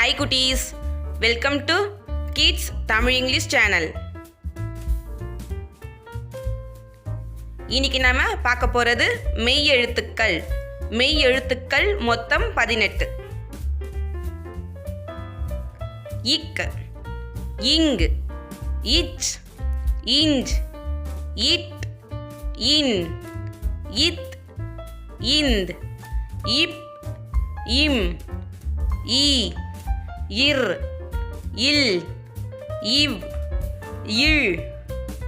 Hi குட்டீஸ் welcome to kids Tamil English channel இன்னைக்கு நாம பார்க்க போறது மெய் எழுத்துக்கள். மெய் எழுத்துக்கள் மொத்தம் பதினெட்டு. இக் இங்கு இச் இஞ்ச் இட் இன் இத் இந்த் இப் இம் ஈ இர் இல் இவ் இழ்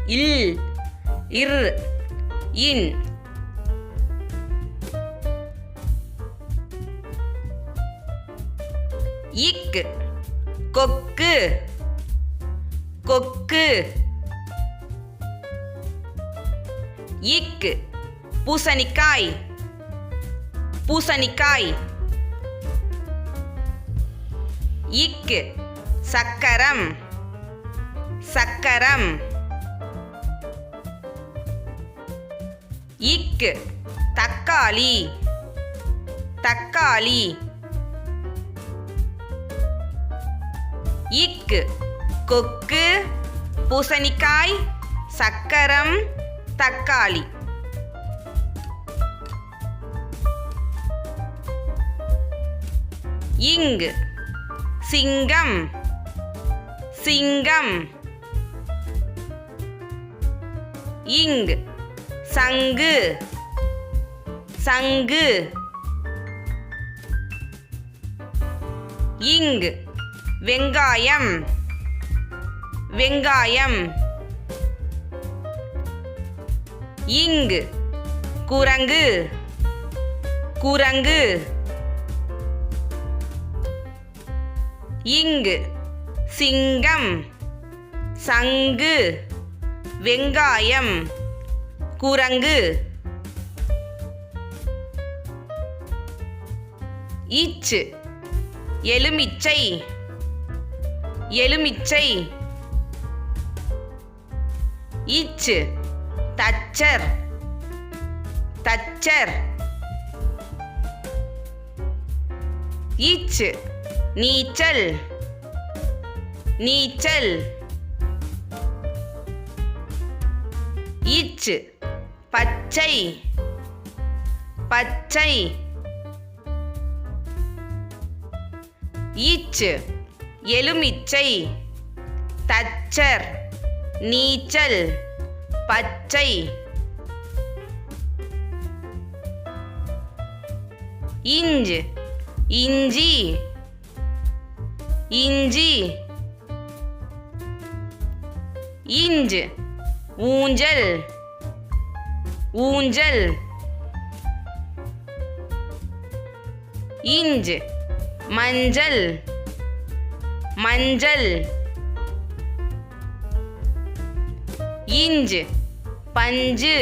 இல் இர் இன். இக் கொக்கு கொக்கு. இக் பூசணிக்காய் பூசணிக்காய். இக்கு. சக்கரம். சக்கரம். இக்கு. தக்காளி. தக்காளி. இக்கு. கொக்கு. பூசணிக்காய். சக்கரம். தக்காளி. இங்கு. சிங்கம். சிங்கம். இங் சங்கு. சங்கு. இங் வெங்காயம். வெங்காயம். இங் குரங்கு. குரங்கு. இங்கு சிங்கம் சங்கு வெங்காயம் குரங்கு. ஈச்சு எலுமிச்சை எலுமிச்சை. ஈச்சு தச்சர் தச்சர். ஈச்சு நீச்சல். நீச்சல். இச் பச்சை. பச்சை. இச் எலுமிச்சை. தச்சர். நீச்சல். பச்சை. இஞ்சு. இஞ்சி. இஞ்சி. இஞ்ச். ஊஞ்சல். ஊஞ்சல். இஞ்ச். மஞ்சள். மஞ்சள். இஞ்ச். பஞ்சு.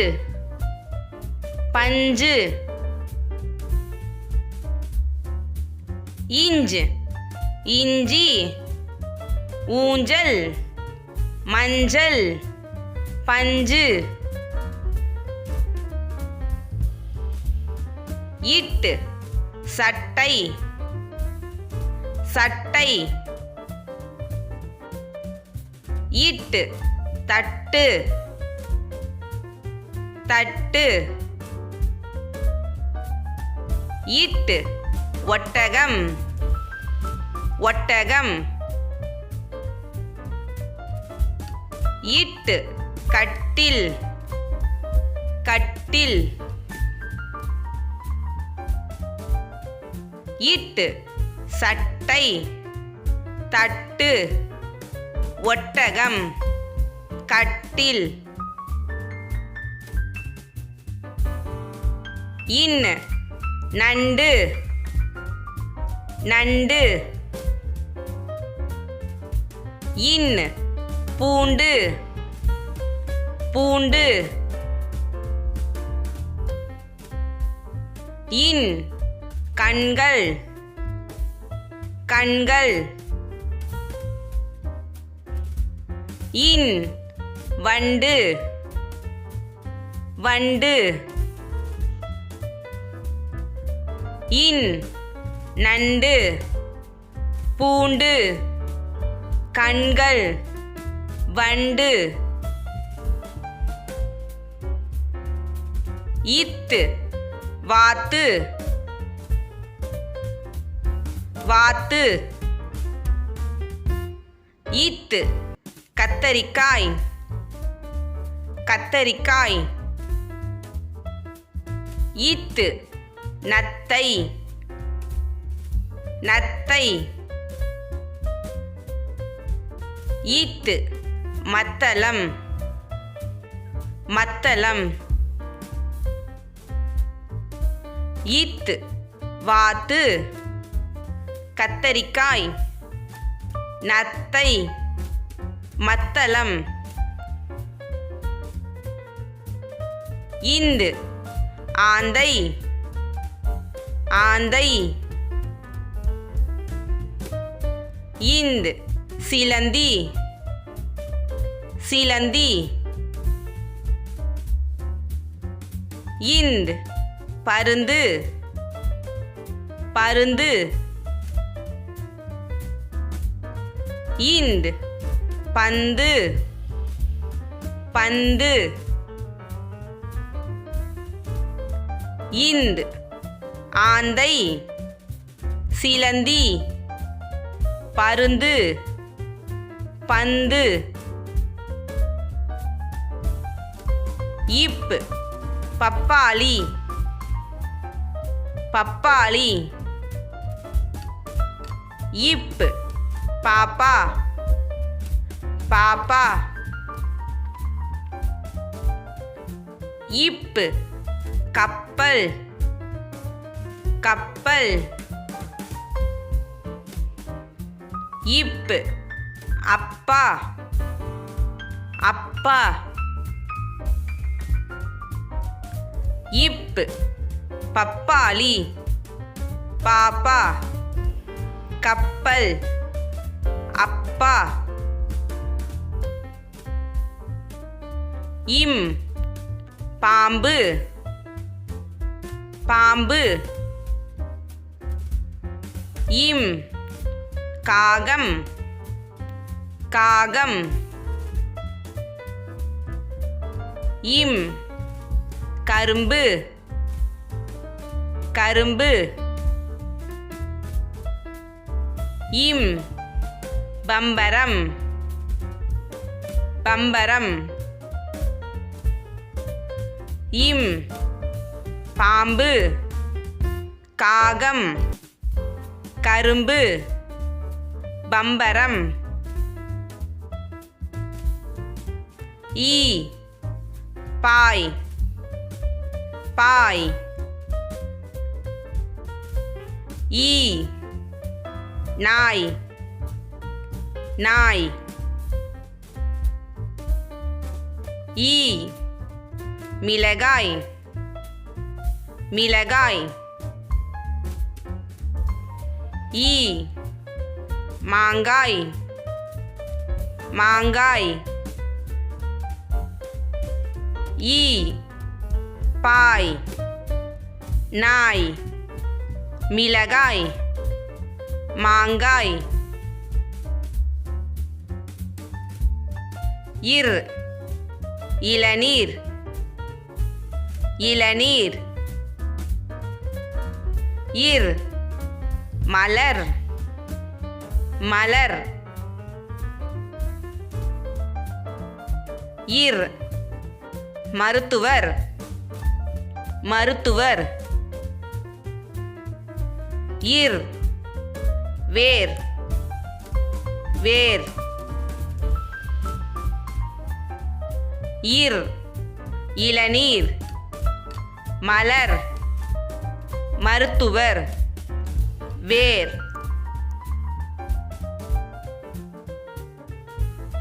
பஞ்சு. இஞ்ச். இஞ்சி ஊஞ்சல் மஞ்சள் பஞ்சு இட்டு சட்டை சட்டை இட்டு தட்டு தட்டு இட்டு ஒட்டகம். ஒட்டகம். இட்டு கட்டில். கட்டில். இட்டு சட்டை. தட்டு. ஒட்டகம். கட்டில். இன் நண்டு. நண்டு. இன். பூண்டு. பூண்டு. இன். கண்கள். கண்கள். இன். வண்டு. வண்டு. இன். நண்டு. பூண்டு. கண்கள் வண்டு இத்து வாத்து வாத்து ஈத்து கத்தரிக்காய் கத்தரிக்காய் ஈத்து நத்தை நத்தை ஈத்து மத்தளம் மத்தளம். ஈத்து வாத்து கத்தரிக்காய் நத்தை மத்தளம். இந்து ஆந்தை ஆந்தை. இந்து சிலந்தி. சிலந்தி. இந்த். பருந்து. பருந்து. இந்த். பந்து. பந்து. இந்த். ஆந்தை. சிலந்தி. பருந்து. பந்து. இப்பு பப்பாளி. பப்பாளி. இப்பு பாப்பா. பாப்பா. இப்பு கப்பல். கப்பல். இப்பு அப்பா. அப்பா. இப்பு பப்பாளி பாப்பா கப்பல் அப்பா. இம் பாம்பு பாம்பு. இம் காகம் காகம். இம் கரும்பு. கரும்பு. இம். பம்பரம். பம்பரம். இம். பாம்பு. காகம். கரும்பு. பம்பரம். ஈ. பாய். பாய் ஈ நாய் நாய் ஈ மிளகாய் மிளகாய் ஈ மாங்காய் மாங்காய் ஈ பாய் நாய் மிளகாய் மாங்காய். இர் இளநீர் இளநீர். இர் மலர் மலர். இர் மருத்துவர். மருத்துவர். இர். வேர். வேர். இர். இளநீர். மலர். மருத்துவர். வேர்.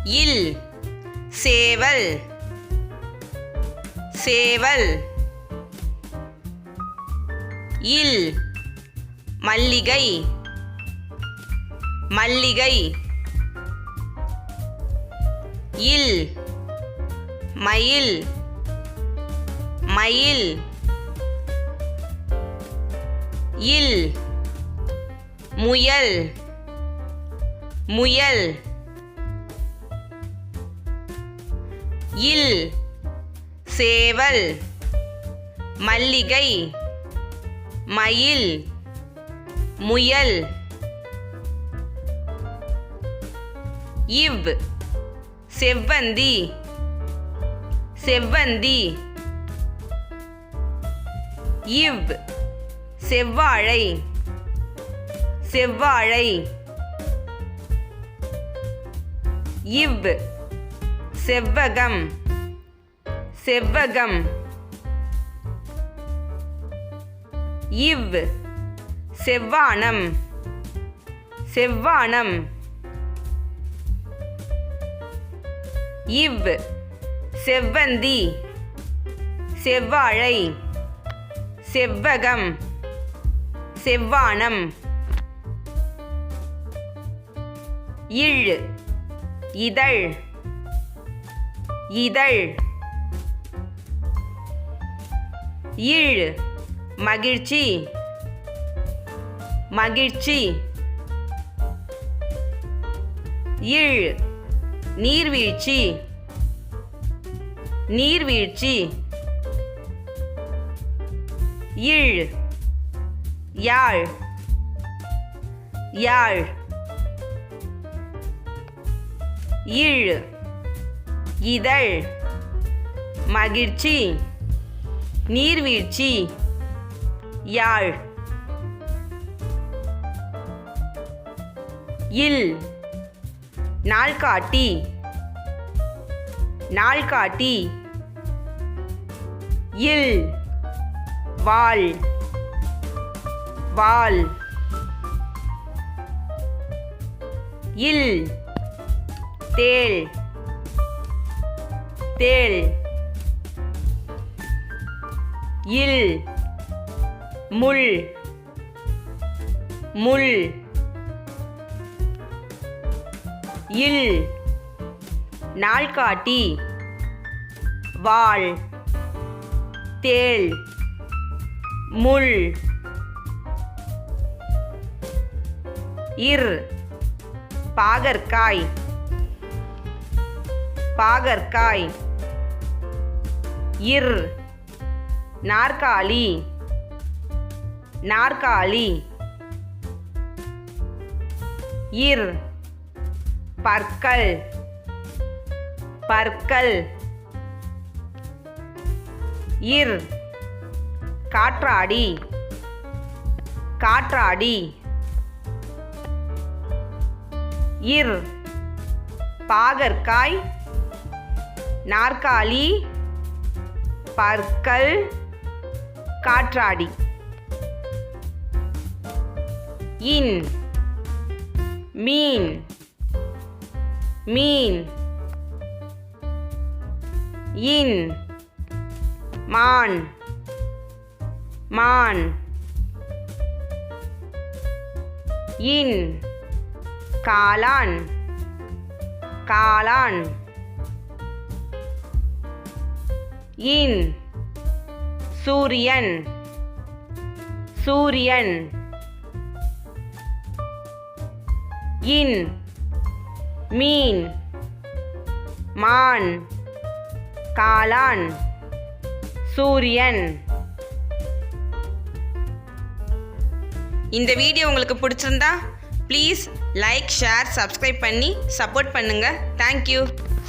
இல். சேவல். சேவல். இல். மல்லிகை. மல்லிகை. இல். மயில். மயில். இல். முயல். முயல். இல். சேவல். மல்லிகை. மயில் முயல் இவ் செவ்வந்தி செவ்வந்தி இவ் செவ்வாழை செவ்வாழை இவ் செவ்வகம் செவ்வகம். இவ். செவ்வானம். செவ்வானம். இவ். செவ்வந்தி. செவ்வாழை. செவ்வகம். செவ்வானம். இழ். இதழ். இதழ். இழ். மகிழ்ச்சி. மகிழ்ச்சி. இழ். நீர்வீழ்ச்சி. நீர்வீழ்ச்சி. இழ். யாழ். யாழ். இழ். இதழ். மகிழ்ச்சி. நீர்வீழ்ச்சி. யாழ். இல். நாள்காட்டி நாள்காட்டி இல். வாள். வாள். இல். தேள். தேள். இல். முள். முள். இல். நாள்காட்டி. வாள். தேள். முள். இர். பாகற்காய். பாகற்காய். இர். நாற்காலி. நாற்காலி. இர். பற்கள். பற்கள். இர். காற்றாடி. காற்றாடி. இர். பாகற்காய். நாற்காலி. பற்கள். காற்றாடி. இன் மீன் மீன் இன் மான் மான் இன் காளான் காளான் இன் சூரியன் சூரியன். இன் மீன் மான் காளான் சூரியன். இந்த வீடியோ உங்களுக்கு பிடிச்சிருந்தா ப்ளீஸ் லைக் ஷேர் சப்ஸ்கிரைப் பண்ணி சப்போர்ட் பண்ணுங்கள் தேங்க்யூ